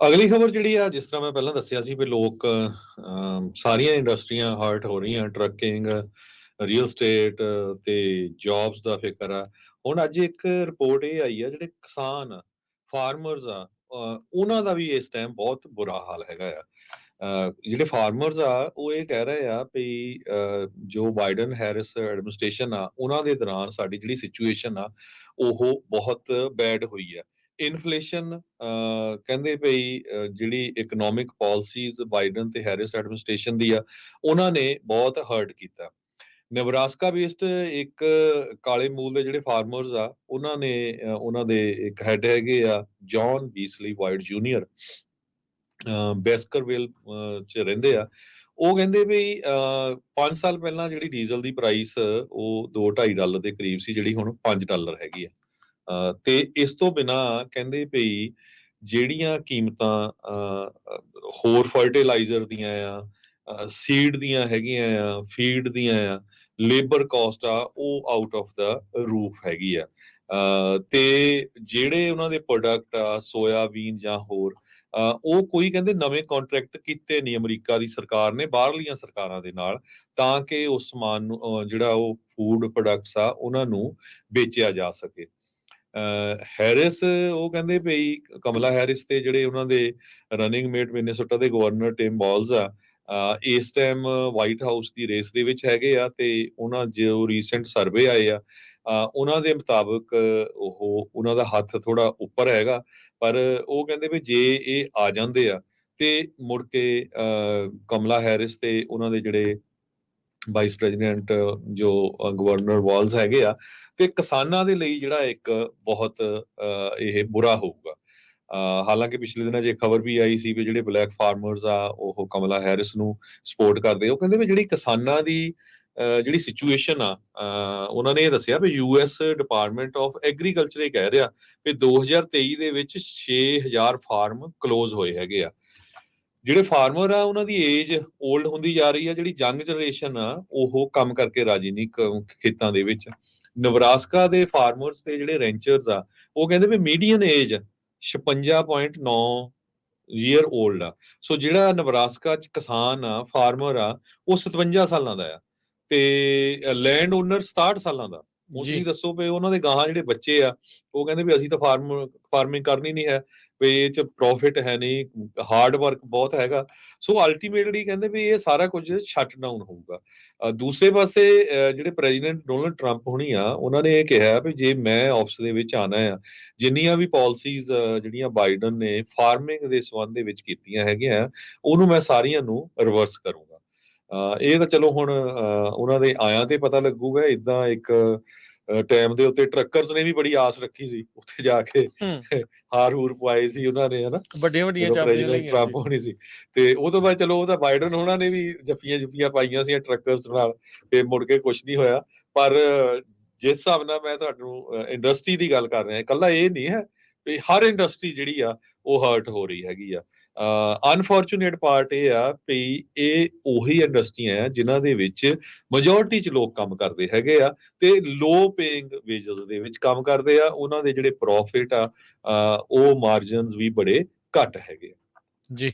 ਅਗਲੀ ਖਬਰ ਜਿਹੜੀ ਆ, ਜਿਸ ਤਰ੍ਹਾਂ ਮੈਂ ਪਹਿਲਾਂ ਦੱਸਿਆ ਸੀ ਵੀ ਲੋਕ ਸਾਰੀਆਂ ਇੰਡਸਟਰੀਆਂ ਹਰਟ ਹੋ ਰਹੀਆਂ ਟਰੱਕਿੰਗ ਰੀਅਲ ਸਟੇਟ ਤੇ ਜੌਬਸ ਦਾ ਫਿਕਰ ਆ। ਹੁਣ ਅੱਜ ਇੱਕ ਰਿਪੋਰਟ ਇਹ ਆਈ ਆ, ਜਿਹੜੇ ਕਿਸਾਨ ਆ ਫਾਰਮਰਸ ਆ ਉਹਨਾਂ ਦਾ ਵੀ ਇਸ ਟਾਈਮ ਬਹੁਤ ਬੁਰਾ ਹਾਲ ਹੈਗਾ ਆ। ਜਿਹੜੇ ਫਾਰਮਰਸ ਆ, ਉਹ ਇਹ ਕਹਿ ਰਹੇ ਆ ਵੀ ਜੋ ਬਾਈਡਨ ਹੈਰਿਸ ਐਡਮਿਨਿਸਟ੍ਰੇਸ਼ਨ ਆ, ਉਹਨਾਂ ਦੇ ਦੌਰਾਨ ਸਾਡੀ ਜਿਹੜੀ ਸਿਚੁਏਸ਼ਨ ਆ, ਉਹ ਬਹੁਤ ਬੈਡ ਹੋਈ ਆ। ਇਨਫਲੇਸ਼ਨ ਕਹਿੰਦੇ ਭਈ ਜਿਹੜੀ ਇਕਨੋਮਿਕ ਪਾਲਿਸੀਜ਼ ਬਾਈਡਨ ਤੇ ਹੈਰਿਸ ਐਡਮਿਨਿਸਟ੍ਰੇਸ਼ਨ ਦੀ ਆ, ਉਹਨਾਂ ਨੇ ਬਹੁਤ ਹਰਟ ਕੀਤਾ। ਨੇਬਰਾਸਕਾ ਬੇਸਡ ਇੱਕ ਕਾਲੇ ਮੂਲ ਦੇ ਜਿਹੜੇ ਫਾਰਮਰਸ ਆ, ਉਹਨਾਂ ਨੇ ਉਹਨਾਂ ਦੇ ਇੱਕ ਹੈਡ ਹੈਗੇ ਆ John Beasley White Junior Baskerville ਚ ਰਹਿੰਦੇ ਆ। ਉਹ ਕਹਿੰਦੇ ਵੀ 5 ਸਾਲ ਪਹਿਲਾਂ ਜਿਹੜੀ ਡੀਜ਼ਲ ਦੀ ਪ੍ਰਾਈਸ ਉਹ 2.5 ਡਾਲਰ ਦੇ ਕਰੀਬ ਸੀ, ਜਿਹੜੀ ਹੁਣ 5 ਡਾਲਰ ਹੈਗੀ ਆ। ਤੇ ਇਸ ਤੋਂ ਬਿਨਾ ਕਹਿੰਦੇ ਭਈ ਜਿਹੜੀਆਂ ਕੀਮਤਾਂ ਅਹ, ਹੋਰ ਫਰਟੀਲਾਈਜ਼ਰ ਦੀਆਂ ਆ ਸੀਡ ਦੀਆਂ ਹੈਗੀਆਂ ਆ ਫੀਡ ਦੀਆਂ ਆ ਲੇਬਰ ਕਾਸਟ ਆ ਉਹ ਆਊਟ ਆਫ ਦਾ ਰੂਫ ਹੈਗੀ ਆ। ਤੇ ਜਿਹੜੇ ਉਹਨਾਂ ਦੇ ਪ੍ਰੋਡਕਟ ਆ ਸੋਇਆਬੀਨ ਜਾਂ ਹੋਰ ਉਹ ਕੋਈ ਕਹਿੰਦੇ ਨਵੇਂ ਕੰਟਰੈਕਟ ਕੀਤੇ ਨਹੀਂ ਅਮਰੀਕਾ ਦੀ ਸਰਕਾਰ ਨੇ ਬਾਹਰਲੀਆਂ ਸਰਕਾਰਾਂ ਦੇ ਨਾਲ ਤਾਂ ਕਿ ਉਸ ਸਮਾਨ ਨੂੰ ਜਿਹੜਾ ਉਹ ਫੂਡ ਪ੍ਰੋਡਕਟਸ ਆ ਉਹਨਾਂ ਨੂੰ ਵੇਚਿਆ ਜਾ ਸਕੇ। ਹੈਰਿਸ ਉਹ ਕਹਿੰਦੇ ਭਈ ਕਮਲਾ ਹੈਰਿਸ ਤੇ ਜਿਹੜੇ ਉਹਨਾਂ ਦੇ ਰਨਿੰਗ ਮੇਟ ਮਿਨੇਸੋਟਾ ਦੇ ਗਵਰਨਰ ਟਿਮ ਬॉल्स ਆ ਇਸ ਟਾਈਮ ਵਾਈਟ ਹਾਊਸ ਦੀ ਰੇਸ ਦੇ ਵਿੱਚ ਹੈਗੇ ਆ ਤੇ ਉਹਨਾਂ ਜੋ ਰੀਸੈਂਟ ਸਰਵੇ ਆਏ ਆ ਉਹਨਾਂ ਦੇ ਮੁਤਾਬਕ ਉਹ, ਉਹਨਾਂ ਦਾ ਹੱਥ ਥੋੜਾ ਉੱਪਰ ਹੈਗਾ, ਪਰ ਉਹ ਕਹਿੰਦੇ ਵੀ ਜੇ ਇਹ ਆ ਜਾਂਦੇ ਆ ਤੇ ਮੁੜ ਕੇ, ਅਹ ਕਮਲਾ ਹੈਰਿਸ ਤੇ ਉਹਨਾਂ ਦੇ ਜਿਹੜੇ ਵਾਈਸ ਪ੍ਰੈਜ਼ੀਡੈਂਟ ਜੋ ਗਵਰਨਰ ਵਾਲਸ ਹੈਗੇ ਆ ਤੇ ਕਿਸਾਨਾਂ ਦੇ ਲਈ ਜਿਹੜਾ ਇੱਕ ਬਹੁਤ ਇਹ ਬੁਰਾ ਹੋਊਗਾ। ਹਾਲਾਂਕਿ ਪਿਛਲੇ ਦਿਨਾਂ 'ਚ ਇਹ ਖਬਰ ਵੀ ਆਈ ਸੀ ਵੀ ਜਿਹੜੇ ਬਲੈਕ ਫਾਰਮਰਸ ਆ ਉਹ ਕਮਲਾ ਹੈਰਿਸ ਨੂੰ ਸਪੋਰਟ ਕਰਦੇ ਉਹ ਕਹਿੰਦੇ ਵੀ ਜਿਹੜੀ ਕਿਸਾਨਾਂ ਦੀ ਅਹ, ਜਿਹੜੀ ਸਿਚੁਏਸ਼ਨ ਆ ਉਹਨਾਂ ਨੇ ਇਹ ਦੱਸਿਆ ਵੀ ਯੂਐਸ ਡਿਪਾਰਟਮੈਂਟ ਆਫ ਐਗਰੀਕਲਚਰ ਇਹ ਕਹਿ ਰਿਹਾ ਵੀ 2023 ਦੇ ਵਿੱਚ 6000 ਫਾਰਮ ਕਲੋਜ਼ ਹੋਏ ਹੈਗੇ ਆ। ਜਿਹੜੇ ਫਾਰਮਰ ਆ, ਉਹਨਾਂ ਦੀ ਏਜ 올ਡ ਹੁੰਦੀ ਜਾ ਰਹੀ ਆ, ਜਿਹੜੀ ਯੰਗ ਜਨਰੇਸ਼ਨ ਆ, ਉਹ ਕੰਮ ਕਰਕੇ ਰਾਜੀ ਨਹੀਂ ਕ- ਖੇਤਾਂ ਦੇ ਵਿੱਚ। ਨਵਰਾਸਕਾ ਦੇ ਫਾਰਮਰਸ ਤੇ ਜਿਹੜੇ ਰੈਂਚਰਸ ਆ, ਉਹ ਕਹਿੰਦੇ ਵੀ ਮੀਡੀਅਨ ਏਜ 56.9 ਈਅਰ 올ਡ ਆ। ਸੋ ਜਿਹੜਾ ਨਵਰਾਸਕਾ ਚ ਕਿਸਾਨ ਆ ਫਾਰਮਰ ਆ, ਉਹ 57 ਸਾਲਾਂ ਦਾ ਆ। ਤੇ ਲੈਂਡ ਓਨਰ 67 ਸਾਲਾਂ ਦਾ। ਜੀ। ਤੁਸੀਂ ਦੱਸੋ ਵੀ ਉਹਨਾਂ ਦੇ ਗਾਹਾਂ ਜਿਹੜੇ ਬੱਚੇ ਆ ਉਹ ਕਹਿੰਦੇ ਵੀ ਅਸੀਂ ਤਾਂ ਫਾਰਮ ਫਾਰਮਿੰਗ ਕਰਨੀ ਨਹੀਂ ਹੈ ਵੀ ਇਹ ਚ ਪ੍ਰੋਫਿਟ ਹੈ ਨਹੀਂ ਹਾਰਡ ਵਰਕ ਬਹੁਤ ਹੈਗਾ। ਸੋ ਅਲਟੀਮੇਟਲੀ ਕਹਿੰਦੇ ਵੀ ਇਹ ਸਾਰਾ ਕੁਝ ਸ਼ਟ ਡਾਊਨ ਹੋਊਗਾ। ਦੂਸਰੇ ਪਾਸੇ ਜਿਹੜੇ ਪ੍ਰੈਜ਼ੀਡੈਂਟ ਡੋਨਲਡ ਟਰੰਪ ਹੋਣੀ ਆ ਉਹਨਾਂ ਨੇ ਇਹ ਕਿਹਾ ਵੀ ਜੇ ਮੈਂ ਆਫਿਸ ਦੇ ਵਿੱਚ ਆਣਾ ਆ ਜਿੰਨੀਆਂ ਵੀ ਪਾਲਿਸੀਜ਼ ਜਿਹੜੀਆਂ ਬਾਈਡਨ ਨੇ ਫਾਰਮਿੰਗ ਦੇ ਸੰਬੰਧ ਦੇ ਵਿੱਚ ਕੀਤੀਆਂ ਹੈਗੀਆਂ ਉਹਨੂੰ ਮੈਂ ਸਾਰੀਆਂ ਨੂੰ ਰਿਵਰਸ ਕਰੂੰਗਾ। ਇਹ ਤਾਂ ਚਲੋ ਹੁਣ ਉਹਨਾਂ ਦੇ ਆਇਆਂ ਤੇ ਪਤਾ ਲੱਗੂਗਾ ਇਦਾਂ ਇੱਕ ਟਾਈਮ ਦੇ ਉੱਤੇ ਟਰੱਕਰਸ ਨੇ ਵੀ ਬੜੀ ਆਸ ਰੱਖੀ ਸੀ ਉੱਥੇ ਜਾ ਕੇ ਹਾਰ ਹੂਰ ਪਵਾਏ ਸੀ ਉਹਨਾਂ ਨੇ ਹਨਾ? ਵੱਡੀਆਂ ਵੱਡੀਆਂ ਚਾਬੀਆਂ ਲਈਆਂ ਟਰੰਪ ਹੋਣੀ ਸੀ। ਤੇ ਉਹ ਤੋਂ ਬਾਅਦ ਚਲੋ ਉਹਦਾ ਬਾਈਡਨ ਉਹਨਾਂ ਨੇ ਵੀ ਜੱਫੀਆਂ ਜੁਫੀਆਂ ਪਾਈਆਂ ਸੀ ਟਰੱਕਰਸ ਨਾਲ ਤੇ ਮੁੜ ਕੇ ਕੁਝ ਨਹੀਂ ਹੋਇਆ। ਪਰ ਜਿਸ ਹਿਸਾਬ ਨਾਲ ਮੈਂ ਤੁਹਾਨੂੰ ਇੰਡਸਟਰੀ ਦੀ ਗੱਲ ਕਰ ਰਿਹਾ ਇਕੱਲਾ ਇਹ ਨਹੀਂ ਹੈ ਵੀ ਹਰ ਇੰਡਸਟਰੀ ਜਿਹੜੀ ਆ ਉਹ ਹਰਟ ਹੋ ਰਹੀ ਹੈਗੀ ਆ। ਅਨਫੋਰਚੂਨੇਟ ਪਾਰਟ ਇਹ ਆ ਵੀ ਇਹ ਉਹੀ ਇੰਡਸਟਰੀਆਂ ਆ ਜਿਨ੍ਹਾਂ ਦੇ ਵਿੱਚ ਮੈਜੋਰਿਟੀ ਚ ਲੋਕ ਕੰਮ ਕਰਦੇ ਹੈਗੇ ਆ ਤੇ ਲੋ ਪੇਇੰਗ ਵੇਜਸ ਦੇ ਵਿੱਚ ਕੰਮ ਕਰਦੇ ਆ ਉਹਨਾਂ ਦੇ ਜਿਹੜੇ ਪ੍ਰੋਫਿਟ ਆ ਉਹ ਮਾਰਜਨਸ ਵੀ ਬੜੇ ਘੱਟ ਹੈਗੇ ਆ। ਜੀ